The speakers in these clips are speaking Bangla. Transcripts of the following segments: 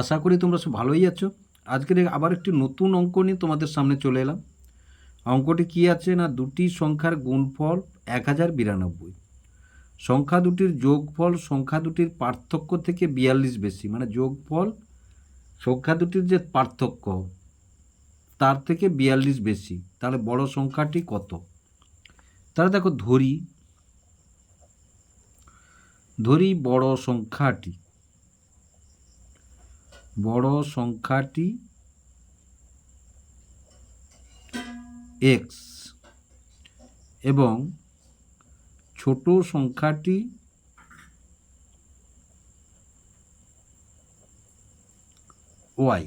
আশা করি তোমরা সব ভালোই আছো। আজকের আবার একটি নতুন অঙ্ক নিয়ে তোমাদের সামনে চলে এলাম। অঙ্কটি কী আছে না দুটি সংখ্যার গুণফল এক হাজার বিরানব্বই? সংখ্যা দুটির যোগফল সংখ্যা দুটির পার্থক্য থেকে বিয়াল্লিশ বেশি মানে যোগফল সংখ্যা দুটির যে পার্থক্য, তার থেকে বিয়াল্লিশ বেশি, তাহলে বড় সংখ্যাটি কত? তাহলে দেখো ধরি ধরি বড় সংখ্যাটি। বড় সংখ্যাটি এক্স এবং ছোট সংখ্যাটি ওয়াই।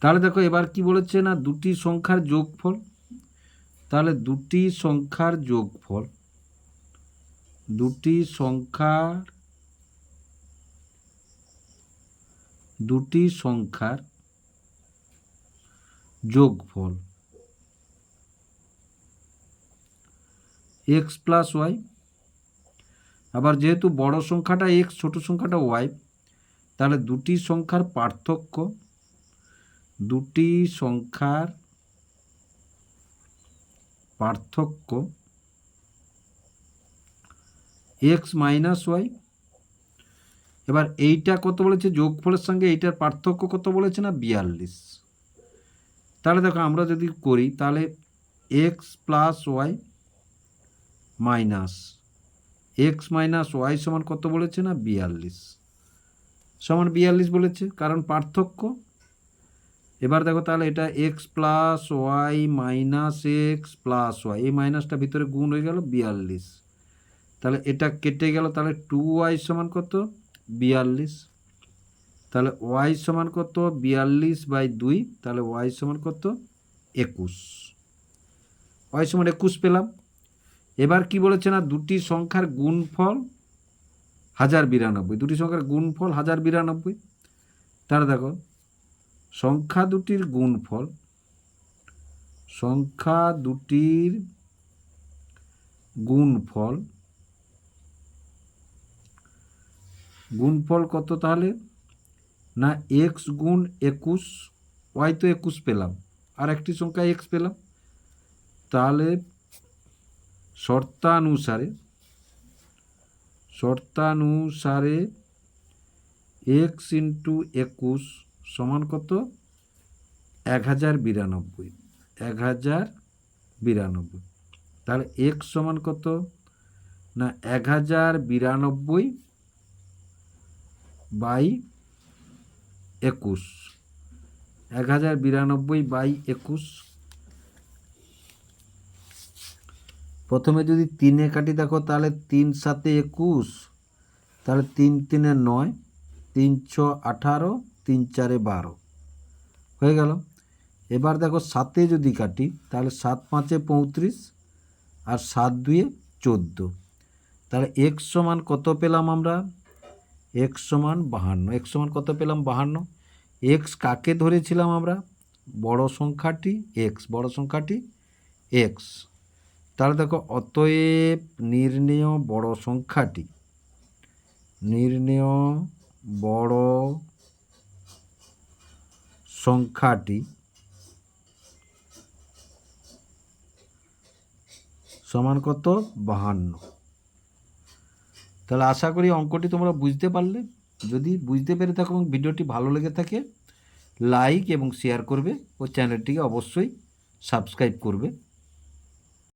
তাহলে দেখো এবার কি বলেছে না, দুটি সংখ্যার যোগফল? তাহলে দুটি সংখ্যার যোগফল, দুটি সংখ্যার দুটি সংখ্যার যোগফল। এক্স প্লাস ওয়াই আবার যেহেতু বড় সংখ্যাটা এক্স ছোট সংখ্যাটা ওয়াই তাহলে দুটি সংখ্যার পার্থক্য, দুটি সংখ্যার পার্থক্য এক্স মাইনাস ওয়াই এবার এইটা কত বলেছে? যোগফলের সঙ্গে এইটার পার্থক্য কত বলেছে না? বিয়াল্লিশ। তাহলে দেখো, আমরা যদি করি, তাহলে x plus y minus x minus y সমান কত বলেছে না? বিয়াল্লিশ। সমান বিয়াল্লিশ বলেছে, কারণ পার্থক্য। এবার দেখো, তাহলে এটা x plus y minus x plus y এই মাইনাসটা ভিতরে গুণ হয়ে গেল বিয়াল্লিশ। তাহলে এটা কেটে গেল, তাহলে টু ওয়াই সমান কত? বিয়াল্লিশ। তাহলে ওয়াই সমান কত? বিয়াল্লিশ বাই দুই, তাহলে ওয়াই সমান কত? একুশ। ওয়াই সমান একুশ পেলাম। এবার কি বলেছে না, দুটি সংখ্যার গুণফল হাজার বিরানব্বই। দুটি সংখ্যার গুণফল হাজার বিরানব্বই। তাহলে দেখো, সংখ্যা দুটির গুণফল, সংখ্যা দুটির গুণফল গুণফল কত তাহলে? না এক্স গুণ একুশ ওয়াই তো একুশ পেলাম। আর একটি সংখ্যা এক্স পেলাম। তাহলে শর্তানুসারে শর্তানুসারে এক্স ইন্টু একুশ সমান কত? এক হাজার বিরানব্বই। এক হাজার বিরানব্বই। তাহলে এক্স সমান কত? না, এক হাজার বিরানব্বই বাই একুশ। এক হাজার বিরানব্বই বাই একুশ। প্রথমে যদি তিনে কাটি দেখো, তাহলে তিন সাতে একুশ। তাহলে তিন তিনে নয়, তিন ছ আঠারো, তিন চারে বারো। হয়ে গেল। এবার দেখো সাতে যদি কাটি, তাহলে সাত পাঁচে পঁয়ত্রিশ আর সাত দুয়ে চোদ্দ। তাহলে এক্স সমান কত পেলাম আমরা? এক্স সমান বাহান্ন। এক্স সমান কত পেলাম? বাহান্ন। এক্স কাকে ধরেছিলাম আমরা? বড় সংখ্যাটি এক্স বড় সংখ্যাটি এক্স তাহলে দেখো, অতএব নির্ণেয় বড় সংখ্যাটি। নির্ণেয় বড় সংখ্যাটি সমান কত? বাহান্ন। তাহলে আশা করি অঙ্কটি তোমরা বুঝতে পারলে। যদি বুঝতে পেরে থাকো এবং ভিডিওটি ভালো লেগে থাকে, লাইক এবং শেয়ার করবে ও চ্যানেলটিকে অবশ্যই সাবস্ক্রাইব করবে।